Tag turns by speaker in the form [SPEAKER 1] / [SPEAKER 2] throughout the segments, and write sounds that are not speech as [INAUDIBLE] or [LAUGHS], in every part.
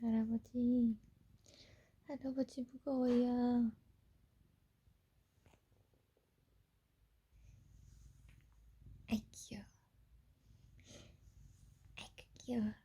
[SPEAKER 1] 할아버지, 할아버지 무거워요. 아이 귀여워. 아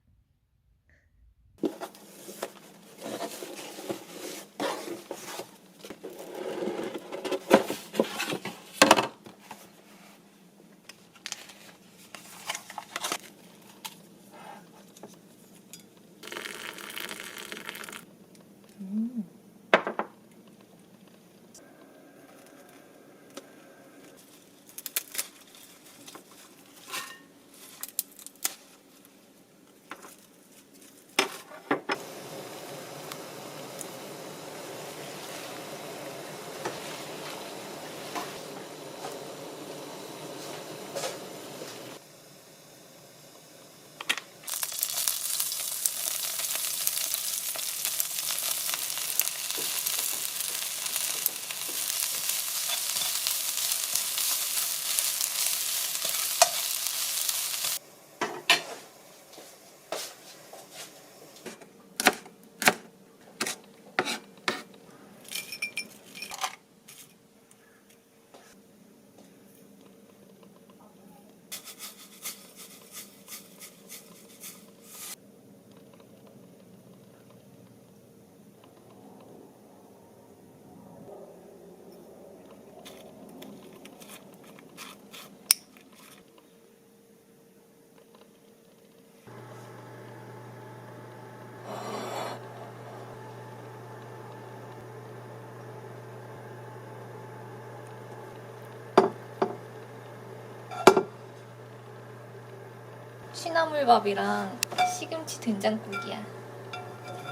[SPEAKER 1] 취나물밥이랑 시금치 된장국이야.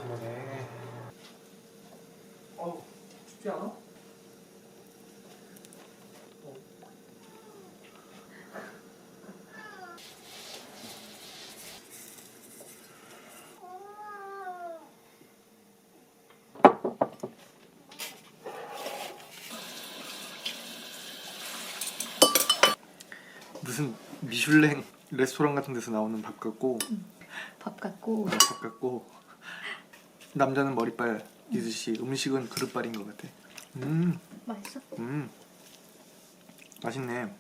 [SPEAKER 2] 뭐네. 어우, 춥지 않아? 무슨 미슐랭 레스토랑 같은 데서 나오는 밥 같고
[SPEAKER 1] 밥 같고
[SPEAKER 2] 밥 같고 남자는 머리빨 이듯이 음식은 그릇빨인 것 같아. 음,
[SPEAKER 1] 맛있어?
[SPEAKER 2] 음, 맛있네.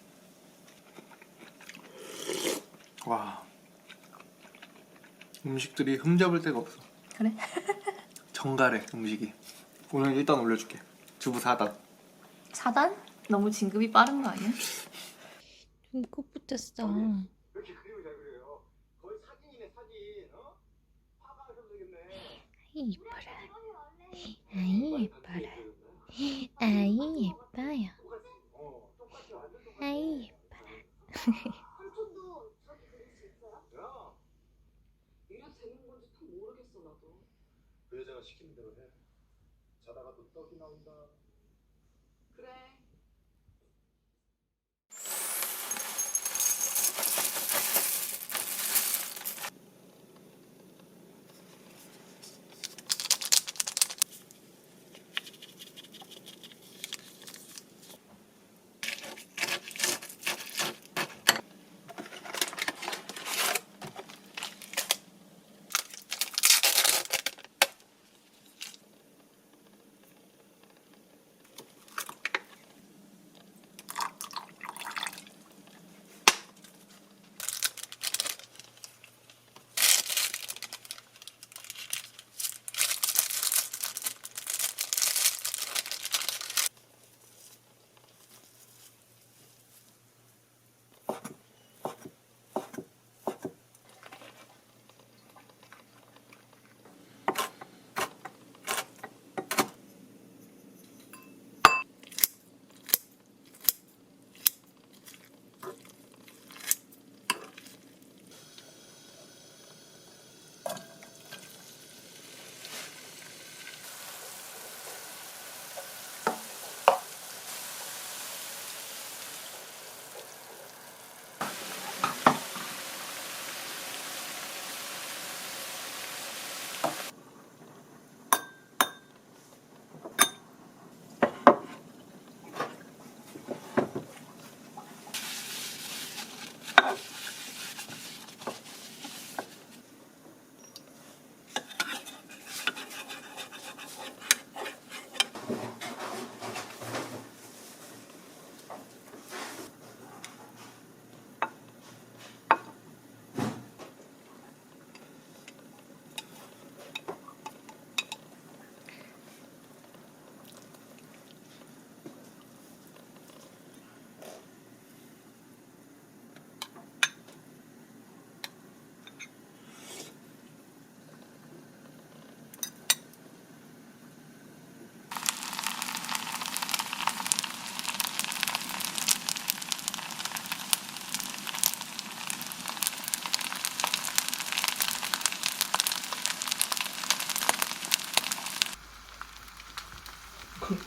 [SPEAKER 2] 와, 음식들이 흠잡을 데가 없어.
[SPEAKER 1] 그래? [LAUGHS]
[SPEAKER 2] 정갈해 음식이. 오늘 일단 올려줄게. 두부 4단.
[SPEAKER 1] 4단? 너무 진급이 빠른 거 아니야? 눈곱 붙였어.
[SPEAKER 3] 이렇게 그림을 잘 그려요. 거의 사진이네 사진. 어? 화가 하셔도 되겠네.
[SPEAKER 1] 아이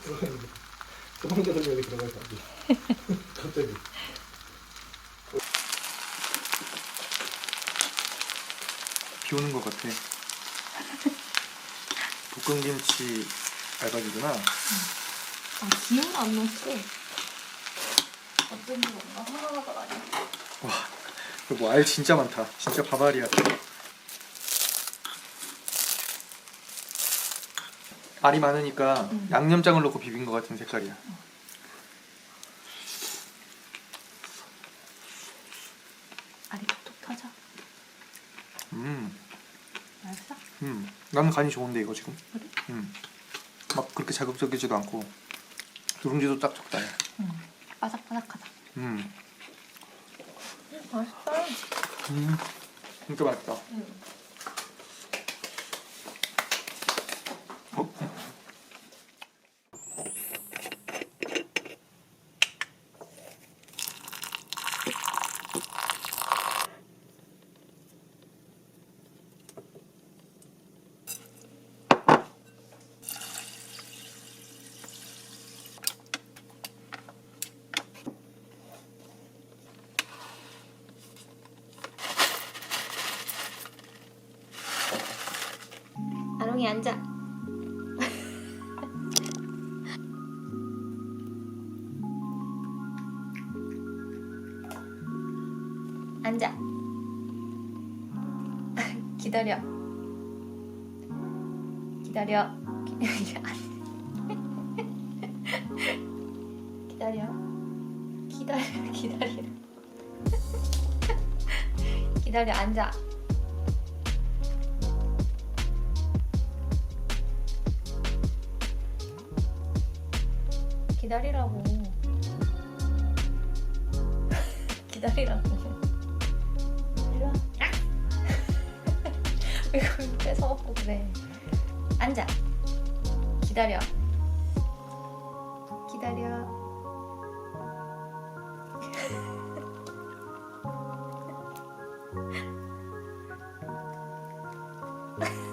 [SPEAKER 2] 들어가 있는데 도망자 설명이 들어가 있어 갑자기 비 오는 것 같아 [LAUGHS] 볶음김치 알바지구나
[SPEAKER 1] 아 기운 안 났어. 어쩐지 뭔가 하나하나가 아니야.
[SPEAKER 2] 와, 이거 뭐알 진짜 많다. 진짜 밥알이야. 알이 많으니까
[SPEAKER 1] 음.
[SPEAKER 2] 양념장을 넣고 비빈 것 같은 색깔이야.
[SPEAKER 1] 알이 톡톡 터져.
[SPEAKER 2] 음,
[SPEAKER 1] 알았어?
[SPEAKER 2] 음. 나는 간이 좋은데 이거 지금.
[SPEAKER 1] 그래?
[SPEAKER 2] 음. 막 그렇게 자극적이지도 않고 누룽지도 딱 적당해.
[SPEAKER 1] 응. 바삭바삭하다.
[SPEAKER 2] 음,
[SPEAKER 1] 맛있다.
[SPEAKER 2] 음, 진짜 맛있다.
[SPEAKER 1] 응. 앉아. [LAUGHS] 앉아. [LAUGHS] [LAUGHS] 기다려. 기다려. 기다려. 기다려. 기다려. 기다려. 앉아. 기다리라고. 기다리라고. 일로 와. [LAUGHS] 왜 그걸 뺏어먹고 그래. 앉아. 기다려. 기다려. [LAUGHS]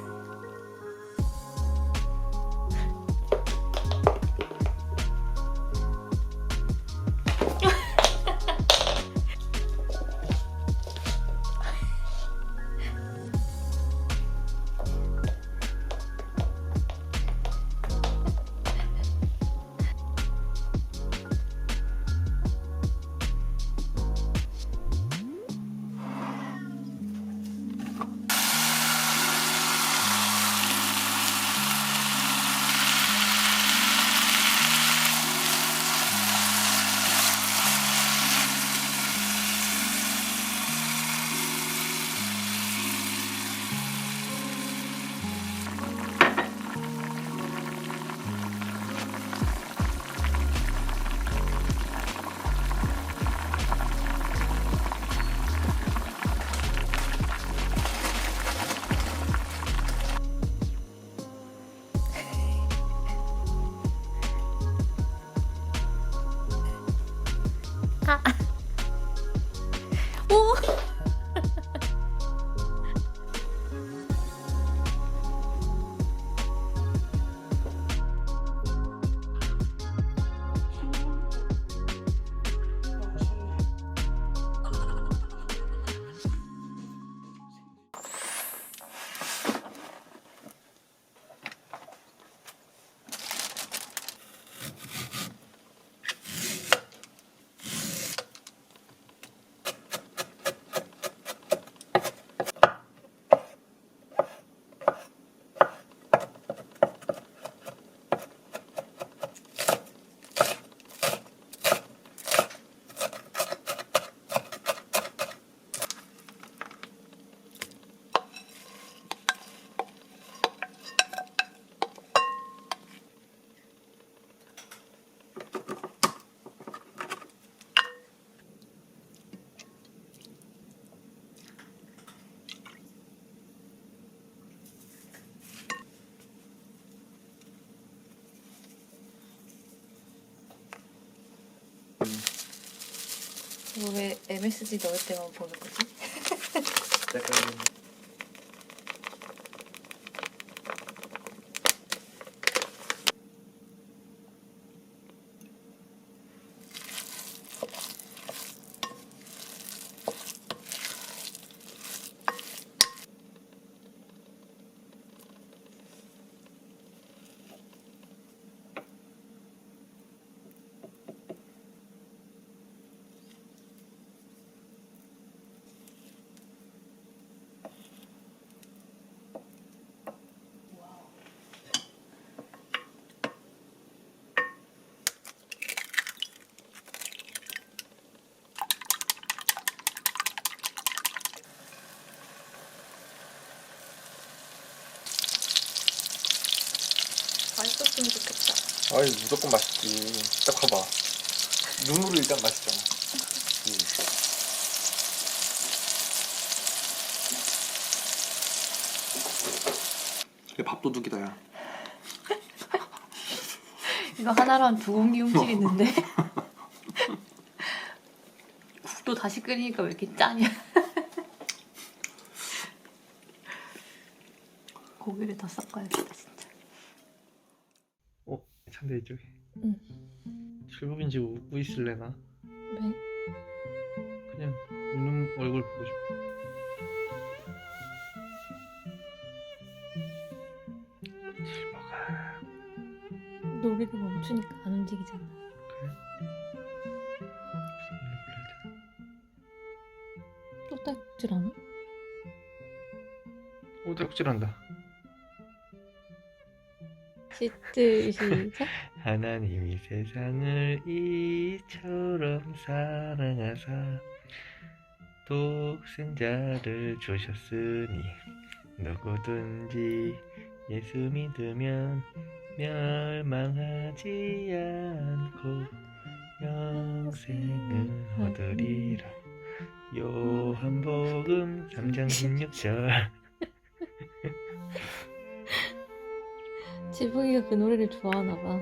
[SPEAKER 1] 이거 왜 MSG 넣을 때만 보는 거지?
[SPEAKER 2] 약간
[SPEAKER 4] 아이 무조건 맛있지. 딱 봐봐. 눈으로 일단 맛있잖아. 이게 밥도둑이다 야. [LAUGHS]
[SPEAKER 1] 이거 하나로 한 두 공기 훔치겠는데? [LAUGHS] 국도 다시 끓이니까 왜 이렇게 짜냐? [LAUGHS] 고기를 더 섞어야겠다 진짜.
[SPEAKER 4] 어? 찬대 이쪽에.
[SPEAKER 1] 응.
[SPEAKER 4] 출국인지 웃고 있을래나?
[SPEAKER 1] 왜?
[SPEAKER 4] 그냥 웃는 얼굴 보고 싶어. 실버가
[SPEAKER 1] 노래를 멈추니까 안 움직이잖아.
[SPEAKER 4] 그래? 무슨 노래 불러야 되나?
[SPEAKER 1] 또 딱질 않아?
[SPEAKER 4] 오 덕질한다.
[SPEAKER 1] 시트 시작.
[SPEAKER 4] 하나님이 세상을 이처럼 사랑하사 독생자를 주셨으니 누구든지 예수 믿으면 멸망하지 않고 영생을 얻으리라 요한복음 3장 16절
[SPEAKER 1] 지붕이가 그 노래를 좋아하나 봐.